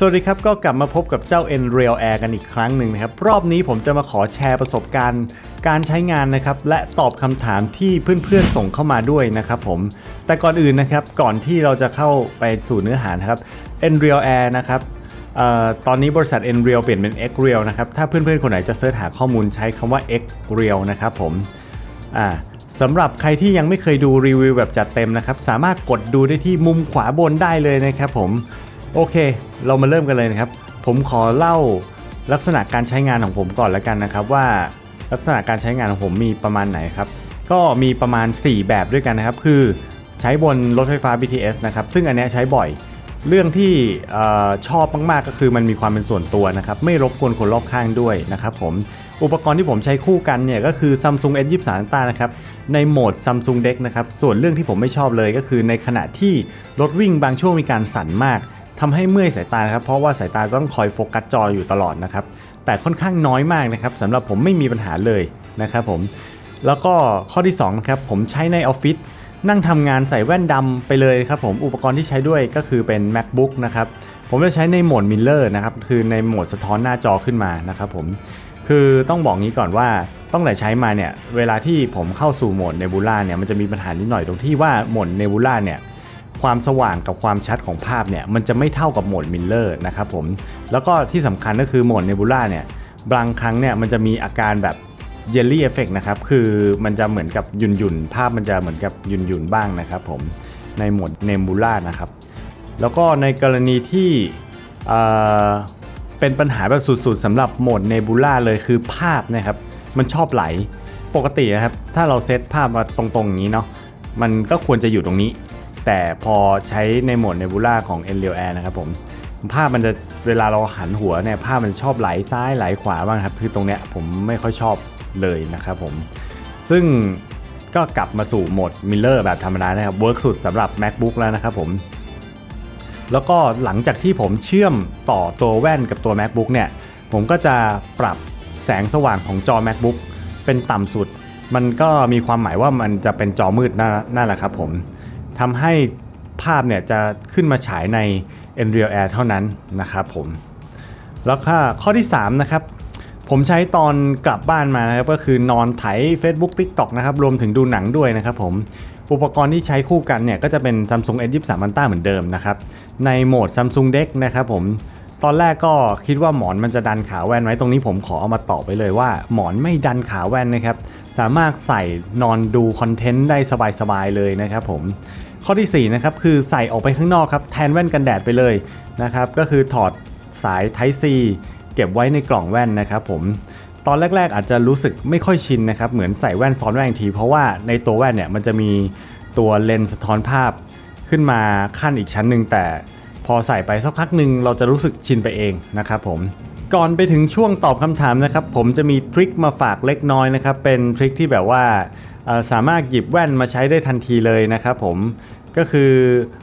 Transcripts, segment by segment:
สวัสดีครับ ก็กลับมาพบกับเจ้า n r e a l Air กันอีกครั้งหนึ่งนะครับ รอบนี้ผมจะมาขอแชร์ประสบการณ์ การใช้งานนะครับ และตอบคำถามที่เพื่อนๆส่งเข้ามาด้วยนะครับผม แต่ก่อนอื่นนะครับ ก่อนที่เราจะเข้าไปสู่เนื้อหานะครับ n r e a l Air นะครับออตอนนี้บริษัท n r e a l เปลี่ยนเป็น x r e a l นะครับ ถ้าเพื่อนๆ คนไหนจะเสิร์ชหาข้อมูลใช้คำว่า x r e a l นะครับผมอ่าสำหรับใครที่ยังไม่เคยดูรีวิวแบบจัดเต็มนะครับ สามารถกดดูได้ที่มุมขวาบนได้เลยนะครับผม โอเค เรามาเริ่มกันเลยนะครับ ผมขอเล่าลักษณะการใช้งานของผมก่อนแล้วกันนะครับ ว่าลักษณะการใช้งานของผมมีประมาณไหนครับ ก็มีประมาณ 4 แบบด้วยกันนะครับ คือใช้บนรถไฟฟ้า BTS นะครับ ซึ่งอันนี้ใช้บ่อย เรื่องที่อชอบมากๆก็คือมันมีความเป็นส่วนตัวนะครับ ไม่รบกวนคนรอบข้างด้วยนะครับผม อุปกรณ์ที่ผมใช้คู่กันเนี่ยก็คือ Samsung S23 Ultra นะครับ ในโหมด Samsung Deck นะครับ ส่วนเรื่องที่ผมไม่ชอบเลยก็คือในขณะที่รถวิ่งบางช่วงมีการสั่นมาก ทำให้เมื่อยสายตานะครับ เพราะว่าสายตาต้องคอยโฟกัสจออยู่ตลอดนะครับ แต่ค่อนข้างน้อยมากนะครับสำหรับผมไม่มีปัญหาเลยนะครับผม แล้วก็ข้อที่2นะครับผมใช้ในออฟฟิศนั่งทำงานใส่แว่นดำไปเลยครับผมอุปกรณ์ที่ใช้ด้วยก็คือเป็น macbook นะครับผมจะใช้ในโหมด Miller นะครับคือในโหมดสะท้อนหน้าจอขึ้นมานะครับผมคือต้องบอกงี้ก่อนว่าตั้งแต่ใช้มาเนี่ยเวลาที่ผมเข้าสู่โหมด Nebula เนี่ยมันจะมีปัญหานิดหน่อยตรงที่ว่าโหมด Nebula เนี่ย ความสว่างกับความชัดของภาพเนี่ยมันจะไม่เท่ากับโหมด Miller นะครับผมแล้วก็ที่สำคัญก็คือโหมด Nebula เนี่ยบางครั้งเนี่ยมันจะมีอาการแบบเยลลี่เอฟเฟกนะครับ คือมันจะเหมือนกับหยุ่นหยุ่นภาพมันจะเหมือนกับหยุ่นหยุ่นบ้างนะครับผมในโหมดเนมูล่านะครับ แล้วก็ในกรณีที่เเป็นปัญหาแบบสุดๆสำหรับโหมดเนบูล่าเลยคือภาพนะครับ มันชอบไหลปกตินะครับ ถ้าเราเซตภาพมาตรงๆอย่างนี้เนาะมันก็ควรจะอยู่ตรงนี้ แต่พอใช้ในโหมดเนบูล่าของ n r e a l Air นะครับผมภาพมันจะเวลาเราหันหัวเนี่ยภาพมันชอบไหลซ้ายไหลขวาบ้างครับ คือตรงเนี้ยผมไม่ค่อยชอบเลยนะครับผม ซึ่งก็กลับมาสู่โหมด Miller แบบธรรมดานะครับเวิร์กสุดสำหรับ MacBook แล้วนะครับผม แล้วก็หลังจากที่ผมเชื่อมต่อตัวแว่นกับตัว MacBook เนี่ย ผมก็จะปรับแสงสว่างของจอ MacBook เป็นต่ำสุด มันก็มีความหมายว่ามันจะเป็นจอมืดนั่นแหละครับผม ทำให้ภาพเนี่ยจะขึ้นมาฉายใน n r e a l Air เท่านั้นนะครับผม แล้วก็ข้อที่ 3 นะครับ ผมใช้ตอนกลับบ้านมานะครับก็คือนอนไถ Facebook TikTok นะครับ รวมถึงดูหนังด้วยนะครับผม อุปกรณ์ที่ใช้คู่กันเนี่ยก็จะเป็น Samsung S23 Ultra เหมือนเดิมนะครับ ในโหมด Samsung Deck นะครับผมตอนแรกก็คิดว่าหมอนมันจะดันขาแว่นไว้ตรงนี้ผมขอเอามาตอบไปเลยว่า หมอนไม่ดันขาแว่นนะครับ สามารถใส่นอนดูคอนเทนต์ได้สบายๆเลยนะครับผม ข้อที่4นะครับคือใส่ออกไปข้างนอกครับแทนแว่นกันแดดไปเลยนะครับก็คือถอดสาย Type C เก็บไว้ในกล่องแว่นนะครับผมตอนแรก ๆ อาจจะรู้สึกไม่ค่อยชินนะครับเหมือนใส่แว่นซ้อนแว่นอีกที เพราะว่าในตัวแว่นเนี่ยมันจะมีตัวเลนส์สะท้อนภาพขึ้นมาขั้นอีกชั้นหนึ่งแต่พอใส่ไปสักพักหนึ่งเราจะรู้สึกชินไปเองนะครับผมก่อนไปถึงช่วงตอบคำถามนะครับผมจะมีทริคมาฝากเล็กน้อยนะครับเป็นทริคที่แบบว่าสามารถหยิบแว่นมาใช้ได้ทันทีเลยนะครับผม ก็คือ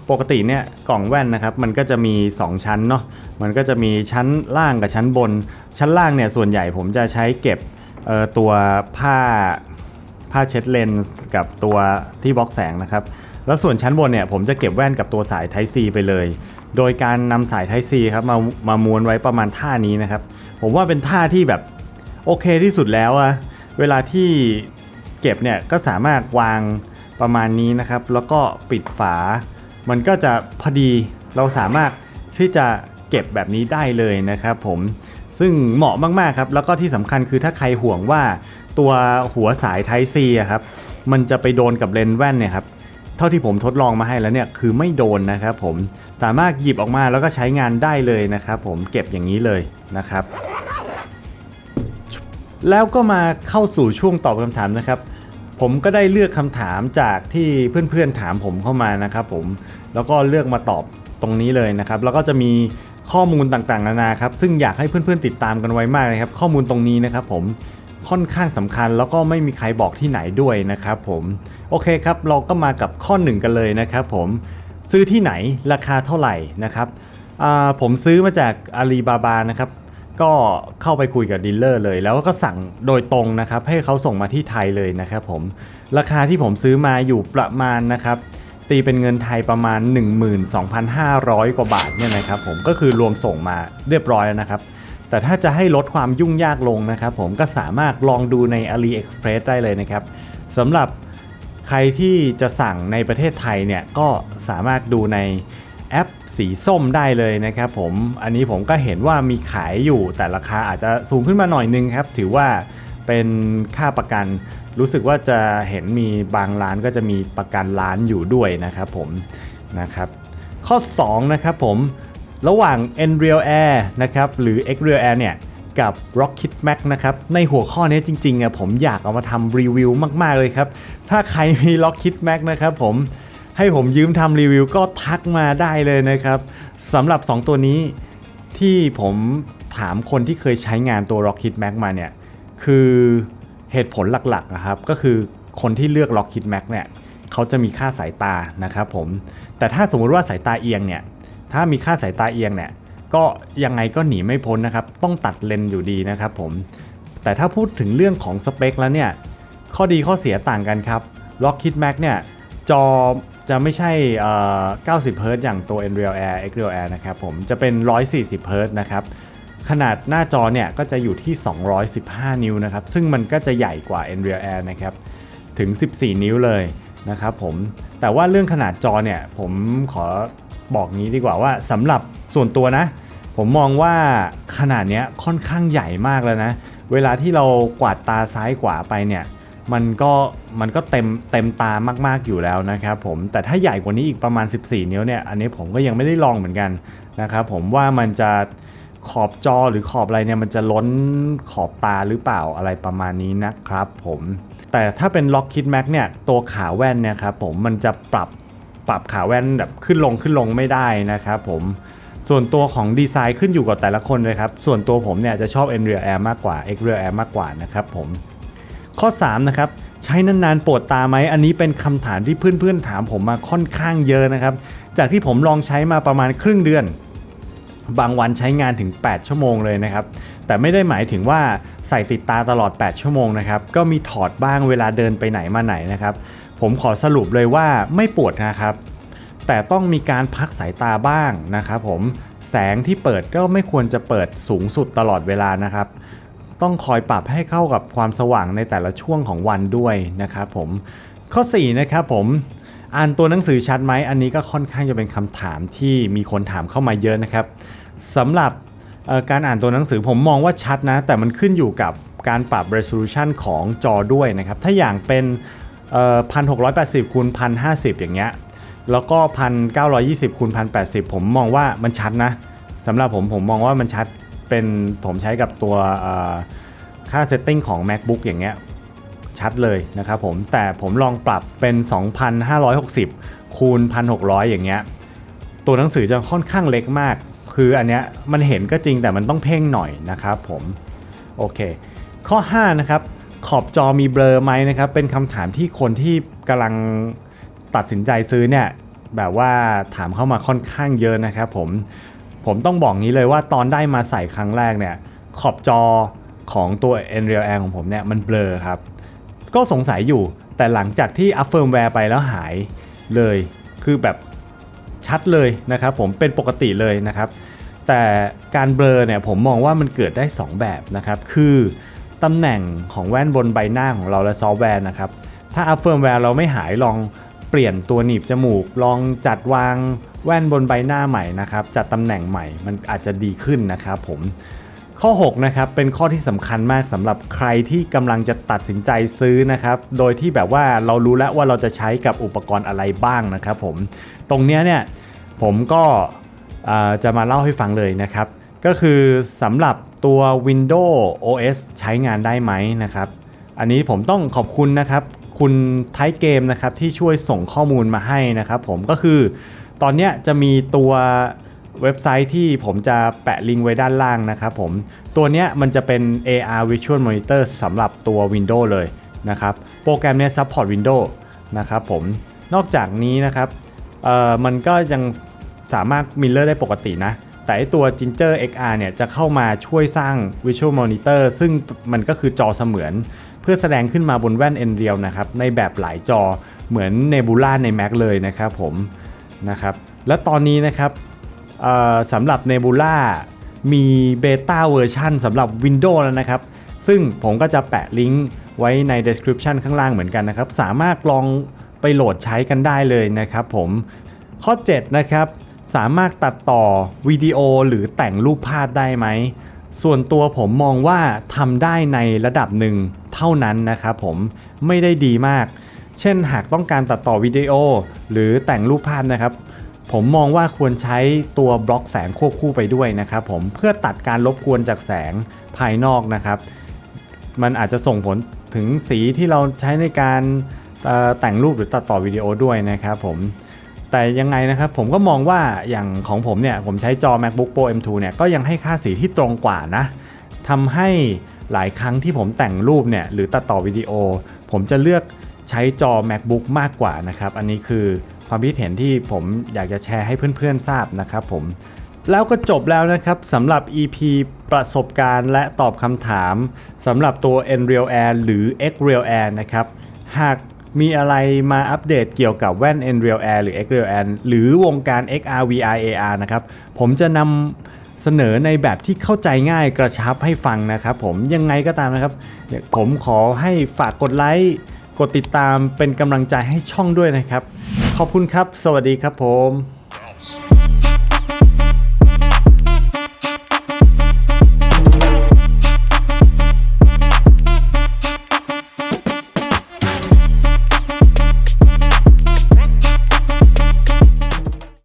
ปกติเนี่ยกล่องแว่นนะครับมันก็จะมี 2 ชั้นเนาะมันก็จะมีชั้นล่างกับชั้นบน ชั้นล่างเนี่ยส่วนใหญ่ผมจะใช้เก็บตัวผ้าผ้าเช็ดเลนส์กับตัวที่บล็อกแสงนะครับแล้วส่วนชั้นบนเนี่ยผมจะเก็บแว่นกับตัวสาย Type C ไปเลย โดยการนำสาย Type C ครับมามาม้วนไว้ประมาณท่านี้นะครับ ผมว่าเป็นท่าที่แบบโอเคที่สุดแล้วอะเวลาที่เก็บเนี่ยก็สามารถวาง ประมาณนี้นะครับ แล้วก็ปิดฝา มันก็จะพอดีเราสามารถที่จะเก็บแบบนี้ได้เลยนะครับผมซึ่งเหมาะมาก ๆ ครับ แล้วก็ที่สำคัญคือถ้าใครห่วงว่าตัวหัวสาย Type C ครับ มันจะไปโดนกับเลนส์แว่นเนี่ยครับ เท่าที่ผมทดลองมาให้แล้วเนี่ยคือไม่โดนนะครับผม สามารถหยิบออกมาแล้วก็ใช้งานได้เลยนะครับผมเก็บอย่างนี้เลยนะครับ แล้วก็มาเข้าสู่ช่วงตอบคำถามนะครับ ผมก็ได้เลือกคำถามจากที่เพื่อนๆถามผมเข้ามานะครับผมแล้วก็เลือกมาตอบตรงนี้เลยนะครับ แล้วก็จะมีข้อมูลต่างๆนานาครับซึ่งอยากให้เพื่อนๆติดตามกันไว้มากเลยครับ ข้อมูลตรงนี้นะครับผมค่อนข้างสำคัญแล้วก็ไม่มีใครบอกที่ไหนด้วยนะครับผมโอเคครับเราก็มากับข้อหนึ่งกันเลยนะครับผมซื้อที่ไหนราคาเท่าไหร่นะครับผมซื้อมาจากอาลีบาบานะครับ ก็เข้าไปคุยกับดีลเลอร์เลย แล้วก็สั่งโดยตรงนะครับ ให้เขาส่งมาที่ไทยเลยนะครับผม ราคาที่ผมซื้อมาอยู่ประมาณนะครับตีเป็นเงินไทยประมาณ 12,500 กว่าบาทเนี่ยนะครับผมก็คือรวมส่งมาเรียบร้อยแล้วนะครับ แต่ถ้าจะให้ลดความยุ่งยากลงนะครับผมก็สามารถลองดูใน AliExpress ได้เลยนะครับสำหรับใครที่จะสั่งในประเทศไทยเนี่ยก็สามารถดูใน แอปสีส้มได้เลยนะครับผมอันนี้ผมก็เห็นว่ามีขายอยู่แต่ราคาอาจจะสูงขึ้นมาหน่อยนึงครับ ถือว่าเป็นค่าประกัน รู้สึกว่าจะเห็นมีบางร้านก็จะมีประกันร้านอยู่ด้วยนะครับผมนะครับ ข้อ 2 นะครับผมระหว่าง Nreal Air นะครับหรือ Xreal Air เนี่ยกับ Rocket Max นะครับในหัวข้อนี้จริงๆอะผมอยากเอามาทำรีวิวมากๆเลยครับ ถ้าใครมี Rocket Max นะครับผม ให้ผมยืมทำรีวิวก็ทักมาได้เลยนะครับสำหรับ 2 ตัวนี้ที่ผมถามคนที่เคยใช้งานตัว Rocket Max มาเนี่ย คือเหตุผลหลักๆนะครับ ก็คือคนที่เลือก Rocket Max เนี่ยเขาจะมีค่าสายตานะครับผม แต่ถ้าสมมุติว่าสายตาเอียงเนี่ย ถ้ามีค่าสายตาเอียงเนี่ย ก็ยังไงก็หนีไม่พ้นนะครับ ต้องตัดเลนส์อยู่ดีนะครับผม แต่ถ้าพูดถึงเรื่องของสเปคแล้วเนี่ย ข้อดีข้อเสียต่างกันครับ Rocket Max เนี่ยจอ จะไม่ใช่เอ่อ90 Hz อย่างตัว Nreal Air Xreal Air นะครับผม จะเป็น 140 Hz นะครับ ขนาดหน้าจอเนี่ยก็จะอยู่ที่ 215 นิ้วนะครับ ซึ่งมันก็จะใหญ่กว่า Nreal Air นะครับ ถึง 14 นิ้วเลยนะครับผม แต่ว่าเรื่องขนาดจอเนี่ยผมขอบอกนี้ดีกว่าว่าสำหรับส่วนตัวนะ ผมมองว่าขนาดเนี้ยค่อนข้างใหญ่มากแล้วนะ เวลาที่เรากวาดตาซ้ายขวาไปเนี่ย มันก็มันก็เต็มเต็มตามากๆอยู่แล้วนะครับผมแต่ถ้าใหญ่กว่านี้อีกประมาณ 14 นิ้วเนี่ยอันนี้ผมก็ยังไม่ได้ลองเหมือนกันนะครับผมว่ามันจะขอบจอหรือขอบอะไรเนี่ยมันจะล้นขอบตาหรือเปล่าอะไรประมาณนี้นะครับผมแต่ถ้าเป็น Lockheed Max เนี่ยตัวขาแว่นเนี่ยครับผมมันจะปรับปรับขาแว่นแบบขึ้นลงขึ้นลงไม่ได้นะครับผมส่วนตัวของดีไซน์ขึ้นอยู่กับแต่ละคนเลยครับ ส่วนตัวผมเนี่ยจะชอบ Nreal Air มากกว่า Xreal Air มากกว่านะครับผม ข้อ3นะครับใช้นานๆปวดตาไหมอันนี้เป็นคำถามที่เพื่อนๆถามผมมาค่อนข้างเยอะนะครับ จากที่ผมลองใช้มาประมาณครึ่งเดือน บางวันใช้งานถึง 8 ชั่วโมงเลยนะครับ แต่ไม่ได้หมายถึงว่าใส่ติดตาตลอด 8 ชั่วโมงนะครับ ก็มีถอดบ้างเวลาเดินไปไหนมาไหนนะครับ ผมขอสรุปเลยว่าไม่ปวดนะครับ แต่ต้องมีการพักสายตาบ้างนะครับผมแสงที่เปิดก็ไม่ควรจะเปิดสูงสุดตลอดเวลานะครับ ต้องคอยปรับให้เข้ากับความสว่างในแต่ละช่วงของวันด้วยนะครับผมข้อ4นะครับผมอ่านตัวหนังสือชัดไหมอันนี้ก็ค่อนข้างจะเป็นคำถามที่มีคนถามเข้ามาเยอะนะครับสำหรับการอ่านตัวหนังสือผมมองว่าชัดนะ แต่มันขึ้นอยู่กับการปรับ resolution ของจอด้วยนะครับ ถ้าอย่างเป็นพันหกร้อยแปดสิบคูณพันห้าสิบอย่างเงี้ย แล้วก็พันเก้าร้อยี่สิบคูณพันแปดสิบผมมองว่ามันชัดนะสำหรับผมผมมองว่ามันชัด เป็นผมใช้กับตัวค่าเซตติ้งของ macbook อย่างเงี้ยชัดเลยนะครับผม แต่ผมลองปรับเป็น 2,560 คูณ 1,600 อย่างเงี้ย ตัวหนังสือจะค่อนข้างเล็กมาก คืออันเนี้ยมันเห็นก็จริงแต่มันต้องเพ่งหน่อยนะครับผม โอเค ข้อ 5 นะครับ ขอบจอมีเบลอไหมนะครับ เป็นคำถามที่คนที่กำลังตัดสินใจซื้อเนี่ย แบบว่าถามเข้ามาค่อนข้างเยอะนะครับผม ผมต้องบอกงี้เลยว่าตอนได้มาใส่ครั้งแรกเนี่ย ขอบจอของตัว Nreal Air ของผมเนี่ยมันเบลอครับ ก็สงสัยอยู่แต่หลังจากที่อัพเฟิร์มแวร์ไปแล้วหายเลย คือแบบชัดเลยนะครับผมเป็นปกติเลยนะครับ แต่การเบลอเนี่ยผมมองว่ามันเกิดได้ 2 แบบนะครับ คือตำแหน่งของแว่นบนใบหน้าของเราและซอฟต์แวร์นะครับ ถ้าอัพเฟิร์มแวร์เราไม่หายลองเปลี่ยนตัวหนีบจมูก ลองจัดวาง แว่นบนใบหน้าใหม่นะครับจัดตำแหน่งใหม่มันอาจจะดีขึ้นนะครับผมข้อ6นะครับเป็นข้อที่สำคัญมากสำหรับใครที่กำลังจะตัดสินใจซื้อนะครับโดยที่แบบว่าเรารู้แล้วว่าเราจะใช้กับอุปกรณ์อะไรบ้างนะครับผมตรงเนี้ยเนี่ยผมก็จะมาเล่าให้ฟังเลยนะครับ ก็คือสำหรับตัว Windows OS ใช้งานได้ไหมนะครับ อันนี้ผมต้องขอบคุณนะครับ คุณไทยเกมนะครับที่ช่วยส่งข้อมูลมาให้นะครับผมก็คือ ตอนนี้จะมีตัวเว็บไซต์ที่ผมจะแปะลิงก์ไว้ด้านล่างนะครับผม ตัวนี้มันจะเป็น AR Visual Monitor สำหรับตัว Windows เลยนะครับ โปรแกรมเนี้ย support Windows นะครับผม นอกจากนี้นะครับเอ่อมันก็ยังสามารถ Mirror ได้ปกตินะ แต่ไอตัว Ginger XR เนี่ยจะเข้ามาช่วยสร้าง Visual Monitor ซึ่งมันก็คือจอเสมือน เพื่อแสดงขึ้นมาบนแว่น Nreal นะครับ ในแบบหลายจอเหมือน Nebula ใน Mac เลยนะครับผม นะครับ และตอนนี้นะครับสำหรับ Nebula มีเบต้าเวอร์ชันสำหรับ Windows แล้วนะครับ ซึ่งผมก็จะแปะลิงก์ไว้ใน description ข้างล่างเหมือนกันนะครับ สามารถลองไปโหลดใช้กันได้เลยนะครับผม ข้อ 7 นะครับ สามารถตัดต่อวิดีโอหรือแต่งรูปภาพได้ไหม ส่วนตัวผมมองว่าทำได้ในระดับหนึ่งเท่านั้นนะครับผมไม่ได้ดีมาก เช่นหากต้องการตัดต่อวิดีโอ หรือแต่งรูปภาพนะครับ ผมมองว่าควรใช้ตัวบล็อกแสงควบคู่ไปด้วยนะครับผมเพื่อตัดการรบกวนจากแสงภายนอกนะครับ มันอาจจะส่งผลถึงสีที่เราใช้ในการแต่งรูปหรือตัดต่อวิดีโอด้วยนะครับผมแต่ยังไงนะครับผมก็มองว่าอย่างของผมเนี่ยผมใช้จอ MacBook Pro M2 เนี่ยก็ยังให้ค่าสีที่ตรงกว่านะทำให้หลายครั้งที่ผมแต่งรูปเนี่ยหรือตัดต่อวิดีโอ ผมจะเลือก ใช้จอ MacBook มากกว่านะครับ อันนี้คือความคิดเห็นที่ผมอยากจะแชร์ให้เพื่อนๆทราบนะครับผมแล้วก็จบแล้วนะครับสำหรับ EP ประสบการณ์และตอบคำถามสำหรับตัว Nreal Air หรือ Xreal Air นะครับ หากมีอะไรมาอัปเดตเกี่ยวกับแว่น Nreal Air หรือ Xreal Air หรือวงการ XR VR AR นะครับ ผมจะนำเสนอในแบบที่เข้าใจง่ายกระชับให้ฟังนะครับผมยังไงก็ตามนะครับ ผมขอให้ฝากกดไลค์ กดติดตามเป็นกำลังใจให้ช่องด้วยนะครับ ขอบคุณครับ สวัสดีครับผม